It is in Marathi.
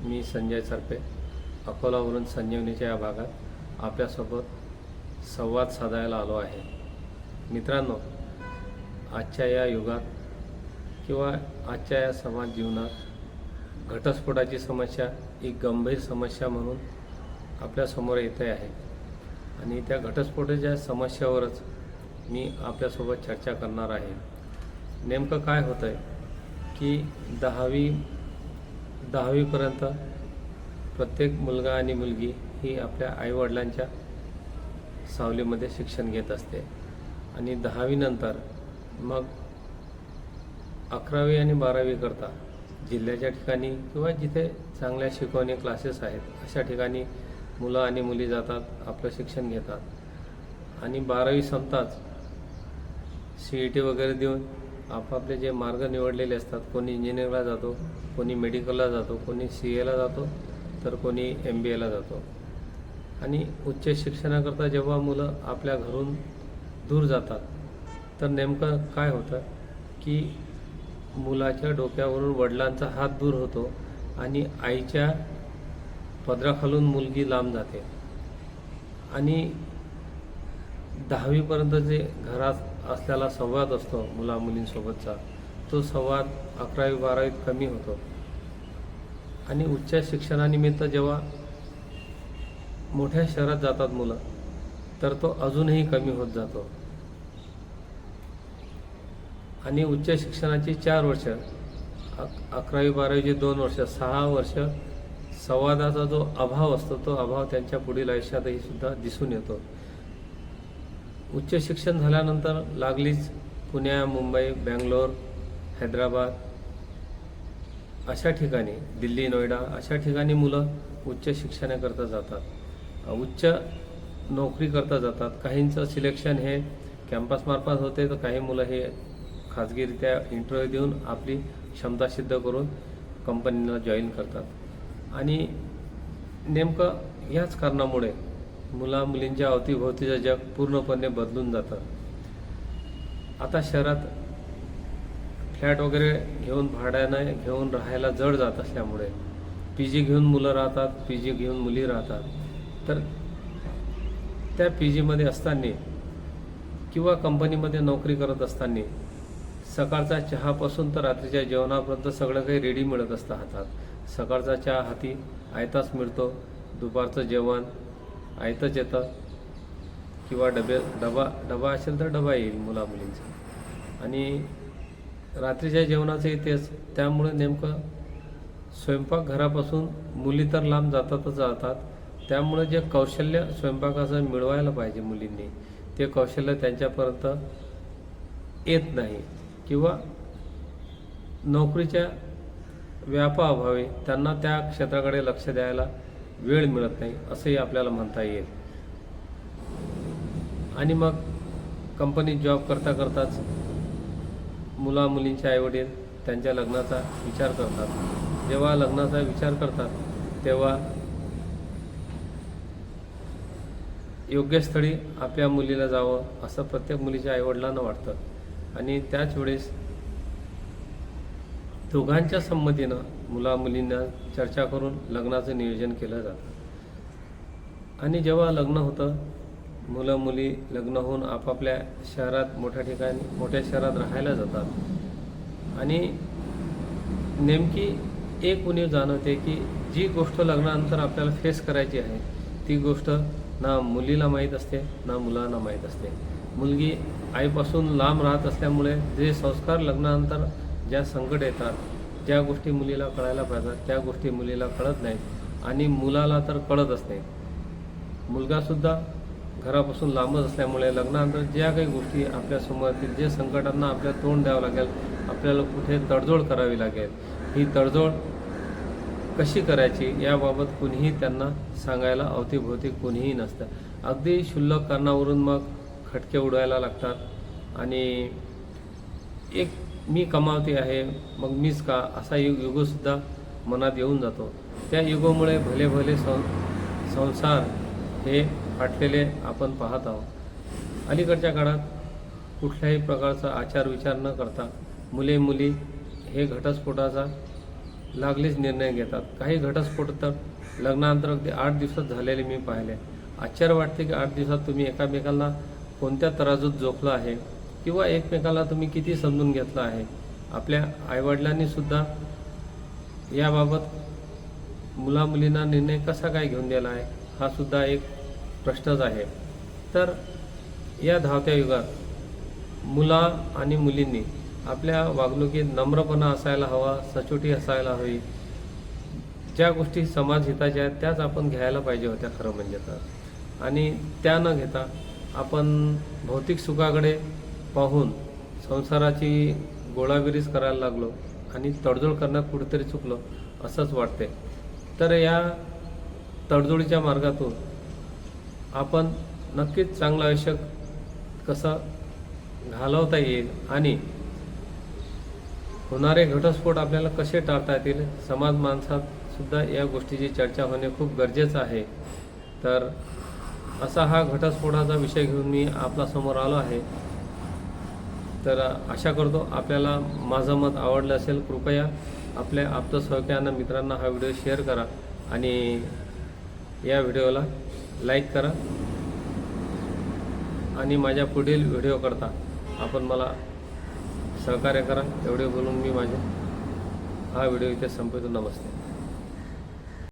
मी संजय सरपे अकोलावरून संजीवनीच्या या भागात आपल्यासोबत संवाद साधायला आलो आहे. मित्रांनो आजच्या या युगात किंवा आजच्या या समाज जीवनात घटस्फोटाची समस्या एक गंभीर समस्या म्हणून आपल्यासमोर येते आहे. आणि त्या घटस्फोटाच्या समस्यावरच मी आपल्यासोबत चर्चा करणार आहे. नेमकं काय होतं आहे की दहावी दहावीपर्यंत प्रत्येक मुलगा आणि मुलगी ही आपल्या आईवडिलांच्या सावलीमध्ये शिक्षण घेत असते. आणि दहावीनंतर मग अकरावी आणि बारावी करता जिल्ह्याच्या ठिकाणी किंवा जिथे चांगल्या शिकवणी क्लासेस आहेत अशा ठिकाणी मुलं आणि मुली जातात आपलं शिक्षण घेतात. आणि बारावी संपताच सी ई टी वगैरे देऊन आपापले जे मार्ग निवडलेले असतात कोणी इंजिनिअरला जातो कोणी मेडिकलला जातो कोणी सी एला जातो तर कोणी एम बी एला जातो. आणि उच्च शिक्षणाकरता जेव्हा मुलं आपल्या घरून दूर जातात तर नेमकं काय होतं की मुलाच्या डोक्यावरून वडिलांचा हात दूर होतो आणि आईच्या पदराखालून मुलगी लांब जाते. आणि दहावीपर्यंत जे घरात असलेला संवाद असतो मुला मुलींसोबतचा तो संवाद अकरावी बारावीत कमी होतो. आणि उच्च शिक्षणानिमित्त जेव्हा मोठ्या शहरात जातात मुलं तर तो अजूनही कमी होत जातो. आणि उच्च शिक्षणाची चार वर्ष अकरावी बारावीची दोन वर्ष सहा वर्ष संवादाचा जो अभाव असतो तो अभाव त्यांच्या पुढील आयुष्यातही सुद्धा दिसून येतो. उच्च शिक्षण झाल्यानंतर लागलीच पुण्या मुंबई बँगलोर हैदराबाद अशा ठिकाणी दिल्ली नोएडा अशा ठिकाणी मुलं उच्च शिक्षणाकरता जातात. उच्च नोकरी करता जातात. काहींचं सिलेक्शन हे कॅम्पसमार्फत होते तर काही मुलं हे खाजगीरित्या इंटरव्ह्यू देऊन आपली क्षमता सिद्ध करून कंपनीला जॉईन करतात. आणि नेमकं याच कारणामुळे मुला मुलींच्या अवतीभोवतीचं जग पूर्णपणे बदलून जातं. आता शहरात फ्लॅट वगैरे घेऊन भाड्यानं घेऊन राहायला जड जात असल्यामुळे. पी जी घेऊन मुलं राहतात पी जी घेऊन मुली राहतात. तर त्या पी जीमध्ये असताना किंवा कंपनीमध्ये नोकरी करत असताना सकाळचा चहापासून तर रात्रीच्या जेवणापर्यंत सगळं काही रेडी मिळत असतं हातात. सकाळचा चहा हाती आयताच मिळतो दुपारचं जेवण आयतंच येतं किंवा डबे डबा डबा असेल तर डबा येईल मुला मुलींचा आणि रात्रीच्या जेवणाचंही तेच त्यामुळे नेमकं स्वयंपाकघरापासून मुली तर लांब जातातच जातात. त्यामुळे जे कौशल्य स्वयंपाकाचं मिळवायला पाहिजे मुलींनी ते कौशल्य त्यांच्यापर्यंत येत नाही. किंवा नोकरीच्या व्यापाअभावी त्यांना त्या क्षेत्राकडे लक्ष द्यायला वेळ मिळत नाही असंही आपल्याला म्हणता येईल. आणि मग कंपनीत जॉब करता करताच मुला मुलींचे आईवडील त्यांच्या लग्नाचा विचार करतात. जेव्हा लग्नाचा विचार करतात तेव्हा योग्य स्थळी आपल्या मुलीला जावं असं प्रत्येक मुलीच्या आईवडिलांना वाटतं. आणि त्याच वेळेस दोघांच्या संमतीनं मुला मुलींना चर्चा करून लग्नाचं नियोजन केलं जातं. आणि जेव्हा लग्न होतं मुलं मुली लग्न होऊन आपापल्या शहरात मोठ्या ठिकाणी मोठ्या शहरात राहायला जातात. आणि नेमकी एक उणीव जाणवते की जी गोष्ट लग्नानंतर आपल्याला फेस करायची आहे ती गोष्ट ना मुलीला माहीत असते ना मुलांना माहीत असते. मुलगी आईपासून लांब राहत असल्यामुळे जे संस्कार लग्नानंतर ज्या संकट येतात ज्या गोष्टी मुलीला कळायला पाहिजेत त्या गोष्टी मुलीला कळत नाहीत. आणि मुलाला तर कळतच नाही. मुलगासुद्धा घरापासून लांबच असल्यामुळे लग्नानंतर ज्या काही गोष्टी आपल्यासमोर येतील जे संकटांना आपल्याला तोंड द्यावं लागेल आपल्याला कुठे तडजोड करावी लागेल ही तडजोड कशी करायची याबाबत कुणीही त्यांना सांगायला अवतीभोवती कुणीही नसतं. अगदी क्षुल्लक कारणावरून मग खटके उडवायला लागतात. आणि एक मी कमावते आहे मग मीच का? असा युग युगसुद्धा मनात येऊन जातो. त्या युगामुळे भले भले सं संसार हे फाटलेले आपण पाहत आहोत. अलीकडच्या काळात कुठल्याही प्रकारचा आचार विचार न करता मुले मुली हे घटस्फोटाचा लागलीच निर्णय घेतात. काही घटस्फोट तर लग्नानंतर अगदी आठ दिवसात झालेले मी पाहिले. आश्चर्य वाटते की आठ दिवसात तुम्ही एकामेकांना कोणत्या तराजूत जोखलं आहे किंवा एकमेकाला तुम्ही किती समजून घेतलं आहे? आपल्या आईवडिलांनीसुद्धा याबाबत मुलामुलींना निर्णय कसा काय घेऊन दिला आहे? हा सुद्धा एक प्रश्नच आहे. तर या धावत्या युगात मुला आणि मुलींनी आपल्या वागणुकीत नम्रपणा असायला हवा सचोटी असायला हवी. ज्या गोष्टी समाज हिताच्या आहेत त्याच आपण घ्यायला पाहिजे होत्या खरं म्हणजे तर. आणि त्या न घेता आपण भौतिक सुखाकडे पाहून संसाराची गोळाबिरीज करायला लागलो आणि तडजोड करण्यात कुठेतरी चुकलो असंच वाटते तर या तडजोडीच्या मार्गातून आपण नक्कीच चांगलं आयुष्य कसं घालवता येईल आणि होणारे घटस्फोट आपल्याला कसे टाळता येतील समाज माणसात सुद्धा या गोष्टीची चर्चा होणे खूप गरजेचं आहे. तर असा हा घटस्फोटाचा विषय घेऊन मी आपल्यासमोर आलो आहे. तर आशा करतो आपल्याला माझं मत आवडलं असेल कृपया आपल्या आप्त सहकाऱ्यांना मित्रांना हा व्हिडिओ शेअर करा आणि या व्हिडिओला लाईक करा आणि माझ्या पुढील व्हिडिओ करता आपण मला सहकार्य करा. एवढे बोलून मी माझे हा व्हिडिओ इथे संपवतो. नमस्ते.